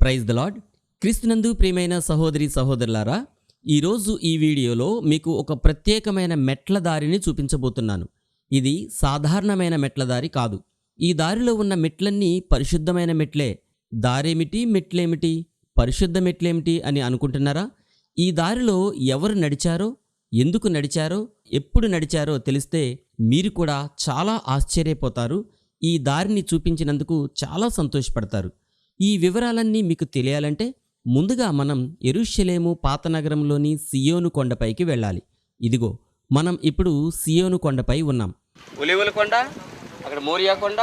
Praise the lord క్రీస్తునందు ప్రియమైన సహోదరి సహోదరులారా ఈరోజు ఈ వీడియోలో మీకు ఒక ప్రత్యేకమైన మెట్ల దారిని చూపించబోతున్నాను. ఇది సాధారణమైన మెట్ల దారి కాదు. ఈ దారిలో ఉన్న మెట్లన్నీ పరిశుద్ధమైన మెట్లే. దారేమిటి మెట్లేమిటి పరిశుద్ధ మెట్లేమిటి అని అనుకుంటున్నారా? ఈ దారిలో ఎవరు నడిచారో ఎందుకు నడిచారో ఎప్పుడు నడిచారో తెలిస్తే మీరు కూడా చాలా ఆశ్చర్యపోతారు. ఈ దారిని చూపించినందుకు చాలా సంతోషపడతారు. ఈ వివరాలన్నీ మీకు తెలియాలంటే ముందుగా మనం ఎరుషలేము పాత నగరంలోని సియోను కొండపైకి వెళ్ళాలి. ఇదిగో మనం ఇప్పుడు సియోను కొండపై ఉన్నాం. ఒలివల కొండ అక్కడ మోరియా కొండ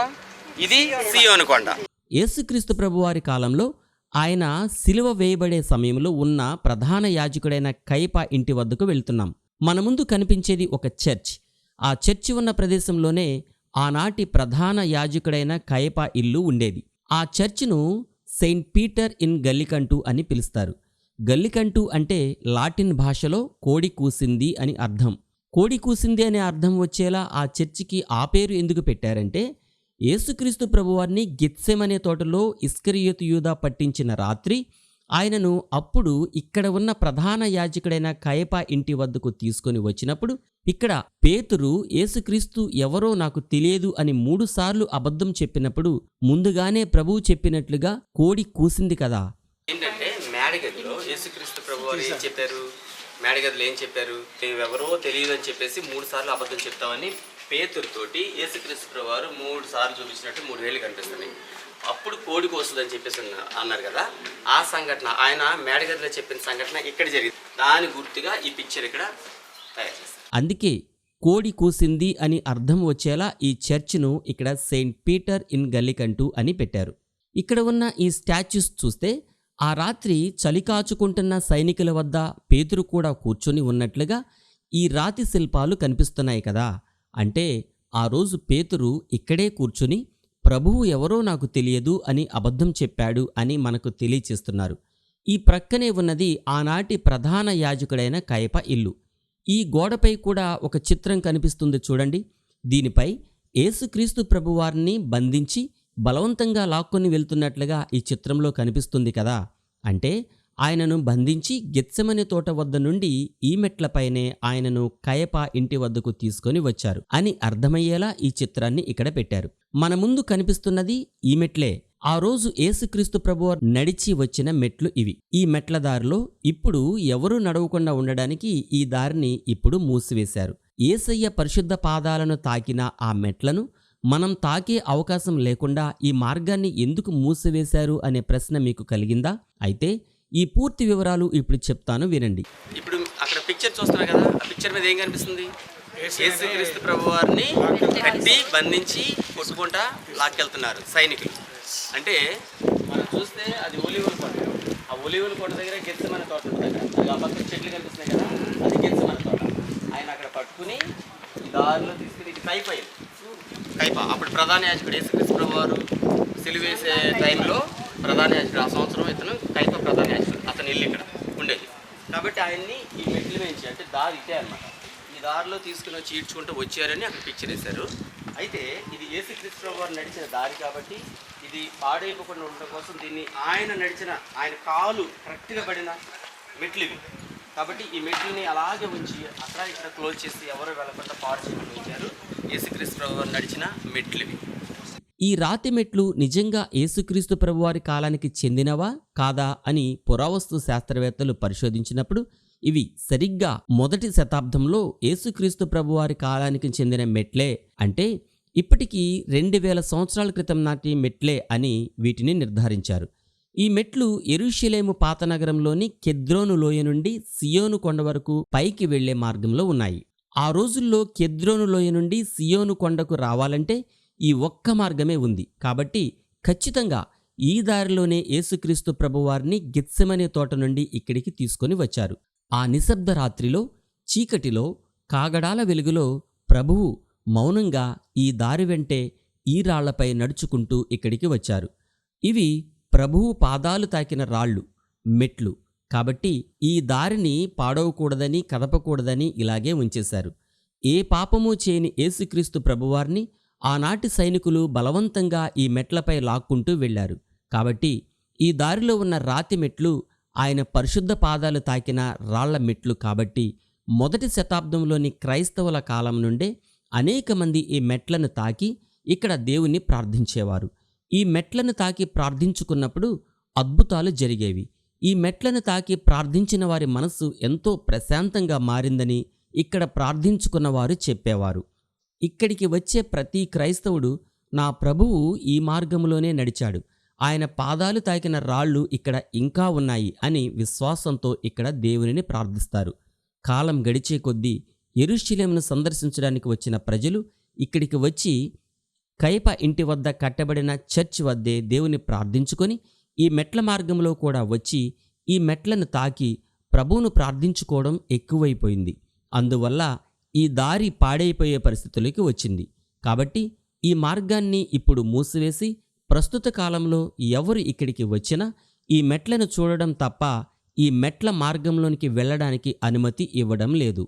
ఇది సియోను కొండ. యేసుక్రీస్తు ప్రభువారి కాలంలో ఆయన సిలువ వేయబడే సమయంలో ఉన్న ప్రధాన యాజకుడైన కైప ఇంటి వద్దకు వెళ్తున్నాం. మన ముందు కనిపించేది ఒక చర్చ్. ఆ చర్చి ఉన్న ప్రదేశంలోనే ఆనాటి ప్రధాన యాజకుడైన కయప ఇల్లు ఉండేది. ఆ చర్చ్ను సెయింట్ పీటర్ ఇన్ గల్లికంటు అని పిలుస్తారు. గల్లికంటు అంటే లాటిన్ భాషలో కోడి కూసింది అని అర్థం. కోడి కూసింది అనే అర్థం వచ్చేలా ఆ చర్చికి ఆ పేరు ఎందుకు పెట్టారంటే యేసుక్రీస్తు ప్రభువారిని గిత్సెమనే తోటలో ఇస్కరియోతు యూదా పట్టించిన రాత్రి ఆయనను అప్పుడు ఇక్కడ ఉన్న ప్రధాన యాజకుడైన కయప ఇంటి వద్దకు తీసుకొని వచ్చినప్పుడు ఇక్కడ పేతురు ఏసుక్రీస్తు ఎవరో నాకు తెలియదు అని మూడుసార్లు అబద్ధం చెప్పినప్పుడు ముందుగానే ప్రభువు చెప్పినట్లుగా కోడి కూసింది కదా. ఏంటంటే మేడగదిలో యేసుక్రీస్తు ప్రభు ఏం చెప్పారు? మేడగదిలో ఏం చెప్పారు? ఎవరో తెలియదు అని చెప్పేసి మూడు సార్లు అబద్ధం చెప్తామని పేతురుతోటి యేసుక్రీస్తు ప్రభు వారు మూడు సార్లు చూపించినట్టు మూడు వేలు కనిపిస్తున్నాయి. అప్పుడు కోడి కోస్తుందని చెప్పేసి అన్నారు కదా. ఆ సంఘటన ఆయన మేడగదిలో చెప్పిన సంఘటన ఇక్కడ జరిగింది. దాని గుర్తుగా ఈ పిక్చర్ ఇక్కడ తయారు చేస్తారు అందుకే కోడి కూసింది అని అర్థం వచ్చేలా ఈ చర్చ్ను ఇక్కడ సెయింట్ పీటర్ ఇన్ గల్లికంటూ అని పెట్టారు. ఇక్కడ ఉన్న ఈ స్టాచ్యూస్ చూస్తే ఆ రాత్రి చలికాచుకుంటున్న సైనికుల వద్ద పేతురు కూడా కూర్చొని ఉన్నట్లుగా ఈ రాతి శిల్పాలు కనిపిస్తున్నాయి కదా. అంటే ఆ రోజు పేతురు ఇక్కడే కూర్చుని ప్రభువు ఎవరో నాకు తెలియదు అని అబద్ధం చెప్పాడు అని మనకు తెలియచేస్తున్నారు. ఈ ప్రక్కనే ఉన్నది ఆనాటి ప్రధాన యాజకుడైన కయప ఇల్లు. ఈ గోడపై కూడా ఒక చిత్రం కనిపిస్తుంది చూడండి. దీనిపై ఏసుక్రీస్తు ప్రభువారిని బంధించి బలవంతంగా లాక్కొని వెళ్తున్నట్లుగా ఈ చిత్రంలో కనిపిస్తుంది కదా. అంటే ఆయనను బంధించి గెత్సెమని తోట వద్ద నుండి ఈ మెట్లపైనే ఆయనను కయప ఇంటి వద్దకు తీసుకొని వచ్చారు అని అర్థమయ్యేలా ఈ చిత్రాన్ని ఇక్కడ పెట్టారు. మన ముందు కనిపిస్తున్నది ఈ మెట్లే. ఆ రోజు ఏసుక్రీస్తు ప్రభువారు నడిచి వచ్చిన మెట్లు ఇవి. ఈ మెట్ల దారిలో ఇప్పుడు ఎవరూ నడవకుండా ఉండడానికి ఈ దారిని ఇప్పుడు మూసివేశారు. ఏసయ్య పరిశుద్ధ పాదాలను తాకిన ఆ మెట్లను మనం తాకే అవకాశం లేకుండా ఈ మార్గాన్ని ఎందుకు మూసివేశారు అనే ప్రశ్న మీకు కలిగిందా? అయితే ఈ పూర్తి వివరాలు ఇప్పుడు చెప్తాను వినండి. ఇప్పుడు అక్కడ పిక్చర్ చూస్తున్నారు కదా ఆ పిక్చర్ మీద ఏం కనిపిస్తుంది? యేసుక్రీస్తు ప్రభు వారిని కట్టి బంధించి కొట్టుకుంటా లాక్కెళ్తున్నారు సైనికులు. అంటే మనం చూస్తే అది ఒలివుల కోట ఆ ఒలివుల కోట దగ్గర గెచ్చమన తోట ఉంటుంది అది ఆ పక్కన చెట్లు కనిపిస్తున్నాయి కదా అది గెచ్చమన తోట. ఆయన అక్కడ పట్టుకుని దారిలో తీసుకుని ఇది కైప కైప అప్పుడు ప్రధాన యాజకుడు యేసుక్రీస్తు ప్రభు వారు సిలువేసే టైంలో ప్రధాన యాజకుడు ఆ సంవత్సరం ఇతను కైప ప్రధాన యాజకుడు అతను ఇల్లు ఇక్కడ ఉండేది. కాబట్టి ఆయన్ని ఈ మెట్లు వేయించి అంటే దారి ఇటే అనమాట ఈ దారిలో తీసుకుని వచ్చి ఈడ్చుకుంటూ వచ్చారని అక్కడ పిక్చర్ వేశారు. అయితే ఇది యేసుక్రీస్తు ప్రభు వారు నడిచిన దారి కాబట్టి ఇది పాడైపోకుండా ఉండడం కోసం దీన్ని ఆయన నడిచిన ఆయన కాలు కరెక్ట్గా పడిన మెట్లు ఇవి. కాబట్టి ఈ మెట్లని అలాగే ఉంచి అక్కడ ఇక్కడ క్లోజ్ చేసి ఎవరు వెళ్ళకుండా పాడు చేయకుండా ఉంచారు. యేసుక్రీస్తు వారు నడిచిన మెట్లు ఇవి. ఈ రాతి మెట్లు నిజంగా యేసుక్రీస్తు ప్రభువారి కాలానికి చెందినవా? కాదా? అని పురావస్తు శాస్త్రవేత్తలు పరిశోధించినప్పుడు ఇవి సరిగ్గా మొదటి శతాబ్దంలో యేసుక్రీస్తు ప్రభువారి కాలానికి చెందిన మెట్లే అంటే ఇప్పటికీ రెండు వేల సంవత్సరాల క్రితం నాటి మెట్లే అని వీటిని నిర్ధారించారు. ఈ మెట్లు ఎరుషలేము పాత నగరంలోని కెద్రోను లోయ నుండి సియోను కొండ వరకు పైకి వెళ్ళే మార్గంలో ఉన్నాయి. ఆ రోజుల్లో కెద్రోను లోయ నుండి సియోను కొండకు రావాలంటే ఈ ఒక్క మార్గమే ఉంది. కాబట్టి ఖచ్చితంగా ఈ దారిలోనే యేసుక్రీస్తు ప్రభువారిని గిత్సెమనే తోట నుండి ఇక్కడికి తీసుకొని వచ్చారు. ఆ నిశ్శబ్ద రాత్రిలో చీకటిలో కాగడాల వెలుగులో ప్రభువు మౌనంగా ఈ దారి వెంటే ఈ రాళ్ళపై నడుచుకుంటూ ఇక్కడికి వచ్చారు. ఇవి ప్రభువు పాదాలు తాకిన రాళ్ళు మెట్లు. కాబట్టి ఈ దారిని పాడవకూడదని కదపకూడదని ఇలాగే ఉంచేశారు. ఏ పాపము చేయని యేసుక్రీస్తు ప్రభువారిని ఆనాటి సైనికులు బలవంతంగా ఈ మెట్లపై లాక్కుంటూ వెళ్ళారు. కాబట్టి ఈ దారిలో ఉన్న రాతి మెట్లు ఆయన పరిశుద్ధ పాదాలు తాకిన రాళ్ళ మెట్లు కాబట్టి మొదటి శతాబ్దంలోని క్రైస్తవుల కాలం నుండే అనేక మంది ఈ మెట్లను తాకి ఇక్కడ దేవుని ప్రార్థించేవారు. ఈ మెట్లను తాకి ప్రార్థించుకున్నప్పుడు అద్భుతాలు జరిగేవి. ఈ మెట్లను తాకి ప్రార్థించిన వారి మనస్సు ఎంతో ప్రశాంతంగా మారిందని ఇక్కడ ప్రార్థించుకున్న వారు చెప్పేవారు. ఇక్కడికి వచ్చే ప్రతి క్రైస్తవుడు నా ప్రభువు ఈ మార్గంలోనే నడిచాడు. ఆయన పాదాలు తాకిన రాళ్ళు ఇక్కడ ఇంకా ఉన్నాయి అని విశ్వాసంతో ఇక్కడ దేవునిని ప్రార్థిస్తారు. కాలం గడిచే కొద్దీ ఎరుషలేమును సందర్శించడానికి వచ్చిన ప్రజలు ఇక్కడికి వచ్చి కైప ఇంటి వద్ద కట్టబడిన చర్చ్ వద్దే దేవుని ప్రార్థించుకొని ఈ మెట్ల మార్గంలో కూడా వచ్చి ఈ మెట్లను తాకి ప్రభువును ప్రార్థించుకోవడం ఎక్కువైపోయింది. అందువల్ల ఈ దారి పాడైపోయే పరిస్థితులకి వచ్చింది. కాబట్టి ఈ మార్గాన్ని ఇప్పుడు మూసివేసి ప్రస్తుత కాలంలో ఎవరు ఇక్కడికి వచ్చినా ఈ మెట్లను చూడడం తప్ప ఈ మెట్ల మార్గంలోనికి వెళ్ళడానికి అనుమతి ఇవ్వడం లేదు.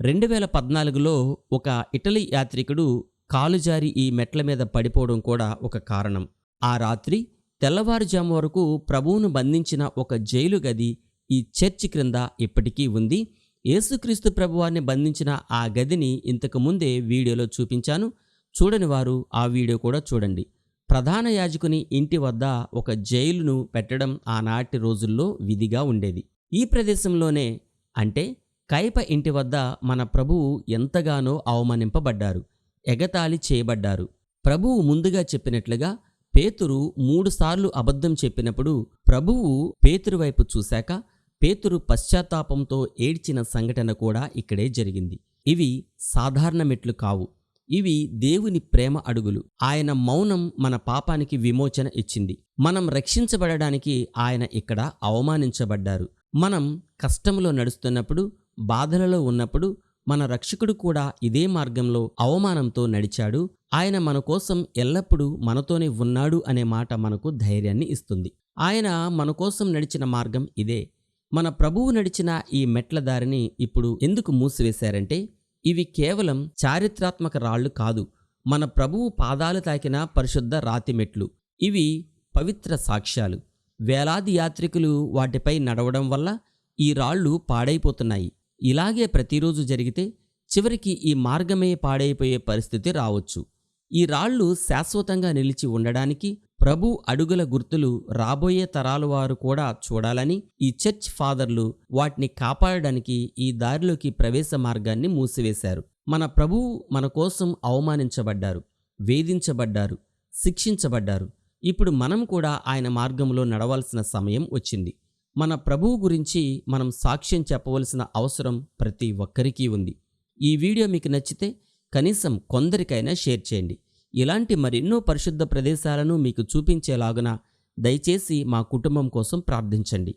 రెండు వేల పద్నాలుగులో ఒక ఇటలీ యాత్రికుడు కాలుజారి ఈ మెట్ల మీద పడిపోవడం కూడా ఒక కారణం. ఆ రాత్రి తెల్లవారుజాము వరకు ప్రభువును బంధించిన ఒక జైలు గది ఈ చర్చి క్రింద ఇప్పటికీ ఉంది. యేసుక్రీస్తు ప్రభువారిని బంధించిన ఆ గదిని ఇంతకు ముందే వీడియోలో చూపించాను. చూడని వారు ఆ వీడియో కూడా చూడండి. ప్రధాన యాజకుని ఇంటి వద్ద ఒక జైలును పెట్టడం ఆనాటి రోజుల్లో విధిగా ఉండేది. ఈ ప్రదేశంలోనే అంటే కైప ఇంటి వద్ద మన ప్రభువు ఎంతగానో అవమానింపబడ్డారు. ఎగతాళి చేయబడ్డారు. ప్రభువు ముందుగా చెప్పినట్లుగా పేతురు మూడుసార్లు అబద్ధం చెప్పినప్పుడు ప్రభువు పేతురు వైపు చూశాక పేతురు పశ్చాత్తాపంతో ఏడ్చిన సంఘటన కూడా ఇక్కడే జరిగింది. ఇవి సాధారణ మెట్లు కావు. ఇవి దేవుని ప్రేమ అడుగులు. ఆయన మౌనం మన పాపానికి విమోచన ఇచ్చింది. మనం రక్షించబడడానికి ఆయన ఇక్కడ అవమానించబడ్డారు. మనం కష్టంలో నడుస్తున్నప్పుడు బాధలలో ఉన్నప్పుడు మన రక్షకుడు కూడా ఇదే మార్గంలో అవమానంతో నడిచాడు. ఆయన మన కోసం ఎల్లప్పుడూ మనతోనే ఉన్నాడు అనే మాట మనకు ధైర్యాన్ని ఇస్తుంది. ఆయన మన కోసం నడిచిన మార్గం ఇదే. మన ప్రభువు నడిచిన ఈ మెట్ల దారిని ఇప్పుడు ఎందుకు మూసివేశారంటే ఇవి కేవలం చారిత్రాత్మక రాళ్ళు కాదు. మన ప్రభువు పాదాలు తాకిన పరిశుద్ధ రాతి మెట్లు. ఇవి పవిత్ర సాక్ష్యాలు. వేలాది యాత్రికులు వాటిపై నడవడం వల్ల ఈ రాళ్ళు పాడైపోతున్నాయి. ఇలాగే ప్రతిరోజు జరిగితే చివరికి ఈ మార్గమే పాడైపోయే పరిస్థితి రావచ్చు. ఈ రాళ్ళు శాశ్వతంగా నిలిచి ఉండడానికి ప్రభు అడుగుల గుర్తులు రాబోయే తరాల వారు కూడా చూడాలని ఈ చర్చ్ ఫాదర్లు వాటిని కాపాడడానికి ఈ దారిలోకి ప్రవేశ మార్గాన్ని మూసివేశారు. మన ప్రభువు మన కోసం అవమానించబడ్డారు వేధించబడ్డారు శిక్షించబడ్డారు. ఇప్పుడు మనం కూడా ఆయన మార్గంలో నడవాల్సిన సమయం వచ్చింది. మన ప్రభువు గురించి మనం సాక్ష్యం చెప్పవలసిన అవసరం ప్రతి ఒక్కరికి ఉంది. ఈ వీడియో మీకు నచ్చితే కనీసం కొందరికైనా షేర్ చేయండి. ఇలాంటి మరెన్నో పరిశుద్ధ ప్రదేశాలను మీకు చూపించేలాగున దయచేసి మా కుటుంబం కోసం ప్రార్థించండి.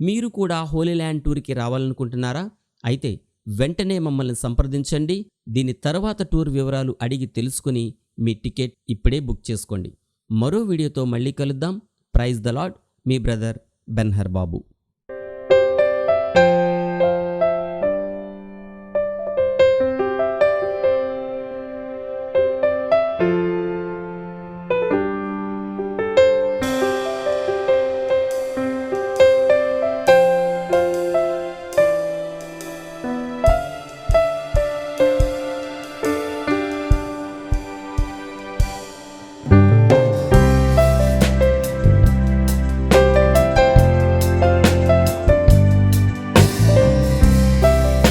మీరు కూడా హోలీ ల్యాండ్ టూర్కి రావాలనుకుంటున్నారా? అయితే వెంటనే మమ్మల్ని సంప్రదించండి. దీని తర్వాత టూర్ వివరాలు అడిగి తెలుసుకుని మీ టికెట్ ఇప్పుడే బుక్ చేసుకోండి. మరో వీడియోతో మళ్ళీ కలుద్దాం. ప్రైజ్ ద లాడ్ మీ బ్రదర్ బెన్హర్ బాబు